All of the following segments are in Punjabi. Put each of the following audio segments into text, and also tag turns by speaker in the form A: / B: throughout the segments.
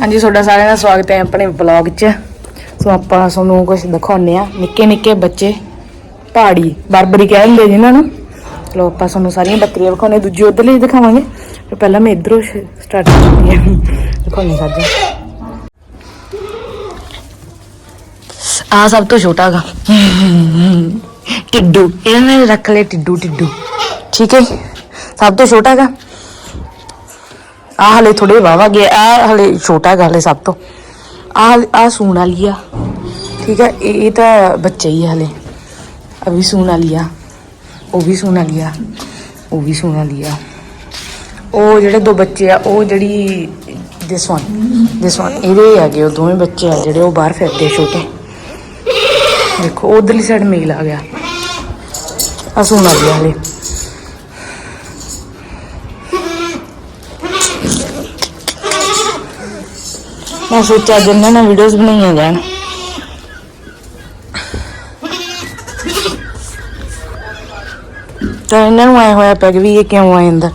A: ਹਾਂਜੀ, ਤੁਹਾਡਾ ਸਾਰਿਆਂ ਦਾ ਸਵਾਗਤ ਹੈ ਆਪਣੇ ਵਲੌਗ 'ਚ। ਸੋ ਆਪਾਂ ਤੁਹਾਨੂੰ ਕੁਝ ਦਿਖਾਉਣੇ ਆ ਨਿੱਕੇ ਨਿੱਕੇ ਬੱਚੇ, ਪਹਾੜੀ, ਬਰਬਰੀ ਕਹਿੰਦੇ ਜਿਨ੍ਹਾਂ ਨੂੰ। ਚਲੋ ਆਪਾਂ ਤੁਹਾਨੂੰ ਸਾਰੀਆਂ ਬੱਕਰੀਆਂ ਦਿਖਾਉਣੇ ਦੂਜੀ ਉਧਰ ਲਈ ਦਿਖਾਵਾਂਗੇ। ਪਰ ਪਹਿਲਾਂ ਮੈਂ ਇਧਰੋਂ ਸਟਾਰਟ ਕਰਦੀ ਹਾਂ। ਦਿਖਾਉਣੀ ਸਾਜਾ ਆ ਸਭ ਤੋਂ ਛੋਟਾ ਗਾ। ਟਿੱਡੂ। ਇਹਨਾਂ ਨੇ ਰੱਖ ਲਏ ਟਿੱਡੂ ਟਿੱਡੂ ਠੀਕ ਹੈ ਜੀ? ਸਭ ਤੋਂ ਛੋਟਾ ਗਾ। ਆ ਹਲੇ ਥੋੜੇ ਵਾਵਾ ਗਿਆ ਆ ਹਲੇ ਛੋਟਾ ਗਾ ਹਲੇ ਸਭ ਤੋਂ ਆ ਆ ਸੂਣ ਵਾਲੀ ਆ ਠੀਕ ਆ ਇਹ ਇਹ ਤਾਂ ਬੱਚਾ ਹੀ ਆ ਹਲੇ ਆ ਵੀ ਸੂਣ ਵਾਲੀ ਆ ਉਹ ਵੀ ਸੂਣ ਵਾਲੀ ਆ ਉਹ ਵੀ ਸੂਣ ਵਾਲੀ ਆ ਉਹ ਜਿਹੜੇ ਦੋ ਬੱਚੇ ਆ ਉਹ ਜਿਹੜੀ ਦਿਸ ਵਨ ਦਿਸ ਵਨ ਇਹਦੇ ਹੈਗੇ ਉਹ ਦੋਵੇਂ ਬੱਚੇ ਆ ਜਿਹੜੇ ਉਹ ਬਾਹਰ ਫਿਰਦੇ ਆ ਛੋਟੇ ਦੇਖੋ ਉਧਰਲੀ ਸਾਈਡ ਮੇਲ ਆ ਗਿਆ ਆ ਸੂਣ ਵਾਲੀ ਆ ਹਲੇ ਮੈਂ ਸੋਚਿਆ ਅੱਜ ਨਾਲ ਵੀਡੀਓਜ਼ ਬਣਾਈਆਂ ਜਾਣ। ਤਾਂ ਇਹਨਾਂ ਨੂੰ ਆਇਆ ਹੋਇਆ ਪਿਆ ਵੀ ਇਹ ਕਿਉਂ ਆਇਆ ਅੰਦਰ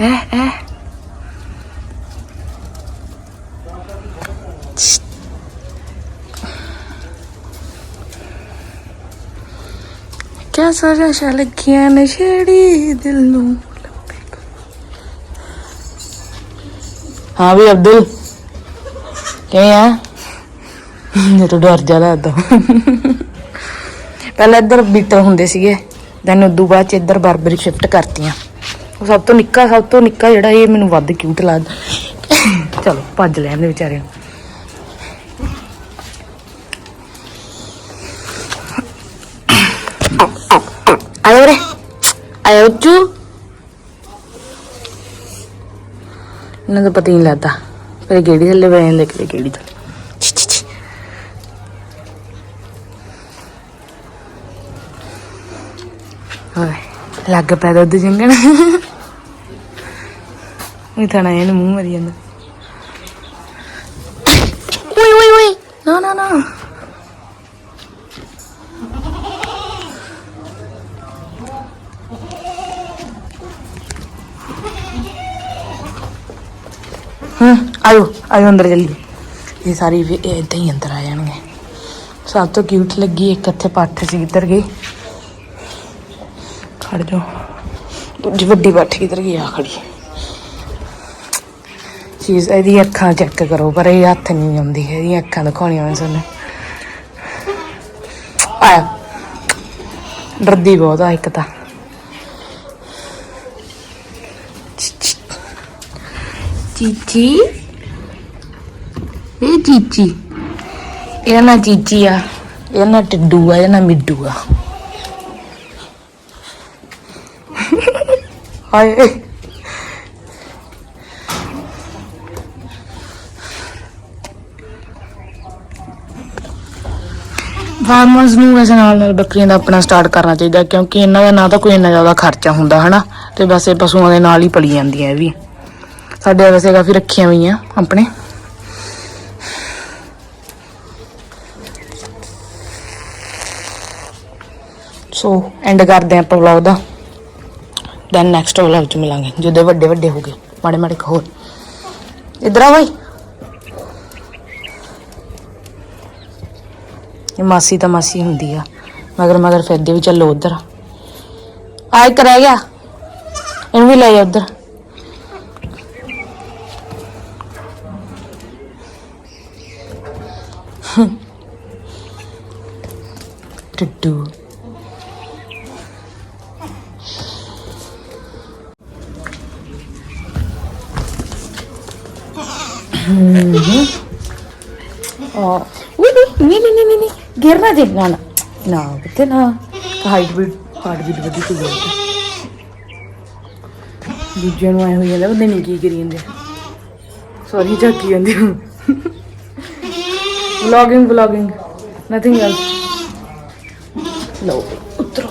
A: ਐ ਐ। ਕਿਆ ਸਾਰਾ ਸ਼ਾ ਲੱਗਿਆ ਨਸ਼ੇੜੀ ਦਿਲ ਨੂੰ। ਹਾਂ ਵੀ ਅਬਦੁਲ, ਕਿਵੇਂ ਆ? ਮੇਰੇ ਡਰ ਜ਼ਿਆਦਾ ਆਦਾ ਪਹਿਲਾਂ ਇੱਧਰ ਬੀਟਰ ਹੁੰਦੇ ਸੀਗੇ ਦੈਨ ਉਦੋਂ ਬਾਅਦ ਚ ਇੱਧਰ ਬਰਬਰੀ ਸ਼ਿਫਟ ਕਰਤੀਆਂ। ਉਹ ਸਭ ਤੋਂ ਨਿੱਕਾ, ਸਭ ਤੋਂ ਨਿੱਕਾ ਜਿਹੜਾ ਇਹ ਮੈਨੂੰ ਵੱਧ ਕਿਊਟ ਲੱਗਦਾ। ਚਲੋ, ਭੱਜ ਲੈਣ ਦੇ ਵਿਚਾਰੇ ਨੂੰ। ਆਇਓ ਰੇ ਆਇਓ ਚੂ ਇਹਨਾਂ ਦਾ ਪਤਾ ਹੀ ਨਹੀਂ ਲੱਗਦਾ। ਫਿਰ ਗੇੜੀ ਥੱਲੇ ਬੈ ਜਾਂਦੇ ਕਿ ਗੇੜੀ ਥੱਲੇ। ਛੀ, ਲੱਗ ਪਿਆ ਦੁੱਧ ਜੰਗਣ ਉਹ ਤਾਂ ਇਹਨੂੰ ਮੂੰਹ ਮਰੀ ਜਾਂਦਾ। ਓਏ ਓਏ ਓਏ। ਨਾ ਨਾ ਨਾ। ਹੂੰ, ਆਇਓ ਆਇਓ ਅੰਦਰ ਜਲਦੀ। ਇਹ ਸਾਰੀ ਵੀ ਇਦਾਂ ਹੀ ਅੰਦਰ ਆ ਜਾਣਗੇ। ਸਭ ਤੋਂ ਕਿਊਟ ਲੱਗੀ ਇੱਕ ਇੱਥੇ ਪੱਠ ਸੀ ਇੱਧਰ ਗਈ? ਖੜ ਜਾ ਦੂਜੀ ਵੱਡੀ ਪੱਠ ਕਿੱਧਰ ਗਈ? ਆ ਖੜੀ। ਚੀਜ਼, ਇਹਦੀ ਅੱਖਾਂ ਚੈੱਕ ਕਰੋ, ਪਰ ਇਹ ਹੱਥ ਨਹੀਂ ਆਉਂਦੀ, ਇਹਦੀਆਂ ਅੱਖਾਂ ਦਿਖਾਉਣੀਆਂ ਮੈਂ ਤੁਹਾਨੂੰ। ਆਇਆ। ਡਰਦੀ ਬਹੁਤ ਆ ਇੱਕ ਤਾਂ। ਚੀਚੀ? ਇਹ ਚੀਚੀ। ਇਹਦਾ ਨਾ ਚੀਚੀ ਆ। ਇਹਦਾ ਨਾ ਟਿੱਡੂ ਆ ਇਹ ਨਾ ਮਿੱਡੂ ਆ। ਹਾਏ। ਫਾਰਮਰਸ ਨੂੰ ਵੈਸੇ ਨਾਲ ਨਾਲ ਬੱਕਰੀਆਂ ਦਾ ਆਪਣਾ ਸਟਾਰਟ ਕਰਨਾ ਚਾਹੀਦਾ, ਕਿਉਂਕਿ ਇਹਨਾਂ ਦਾ ਨਾ ਤਾਂ ਕੋਈ ਇੰਨਾ ਜ਼ਿਆਦਾ ਖਰਚਾ ਹੁੰਦਾ, ਹਨਾ? ਤੇ ਵੈਸੇ ਪਸ਼ੂਆਂ ਦੇ ਨਾਲ ਹੀ ਪਲੀ ਜਾਂਦੀਆਂ ਇਹ ਵੀ। ਸਾਡੇ ਵੈਸੇ ਕਾਫੀ ਰੱਖੀਆਂ ਹੋਈਆਂ, ਆਪਣੇ। ਸੋ ਐਂਡ ਕਰਦੇ ਆਪਾਂ ਵਲੌਗ ਦਾ। ਦੈਨ ਨੈਕਸਟ ਵਲੌਗ ਚ ਮਿਲਾਂਗੇ, ਜਦੋਂ ਵੱਡੇ ਵੱਡੇ ਹੋ ਗਏ, ਮਾੜੇ ਮਾੜੇ ਹੋਰ। ਇਧਰ ਆ ਬਾਈ। ਇਹ ਮਾਸੀ ਤਾਂ ਮਾਸੀ ਹੁੰਦੀ ਆ, ਮਗਰ ਮਗਰ ਫਿਰਦੇ ਵੀ ਚੱਲੋ ਉਧਰ। ਆ ਇੱਕ ਰਹਿ ਗਿਆ, ਇਹਨੂੰ ਵੀ ਲੈ ਜਾ ਉਧਰ। ਟੁੱਟੂ ਆ ਨਹੀਂ ਨਹੀਂ ਨਹੀਂ ਨਹੀਂ ਨਹੀਂ ਗਿਰਨਾ ਜੇ ਨਾ ਨਾ। ਨਾ ਕਿਤੇ ਨਾ। ਹਾਈਟ ਵੀ ਹਾਈਟ ਵੀ ਵਧੀ ਤੇ ਗਿਆ ਦੂਜਿਆਂ ਨੂੰ ਆਏ ਹੋਈ ਜਾਂਦਾ ਉਹਦੇ ਨਹੀਂ ਕੀ ਕਰੀ ਜਾਂਦੇ। ਸੌਰੀ ਝਾਕੀ ਜਾਂਦੀ vlogging vlogging. Nothing else. No. उतरो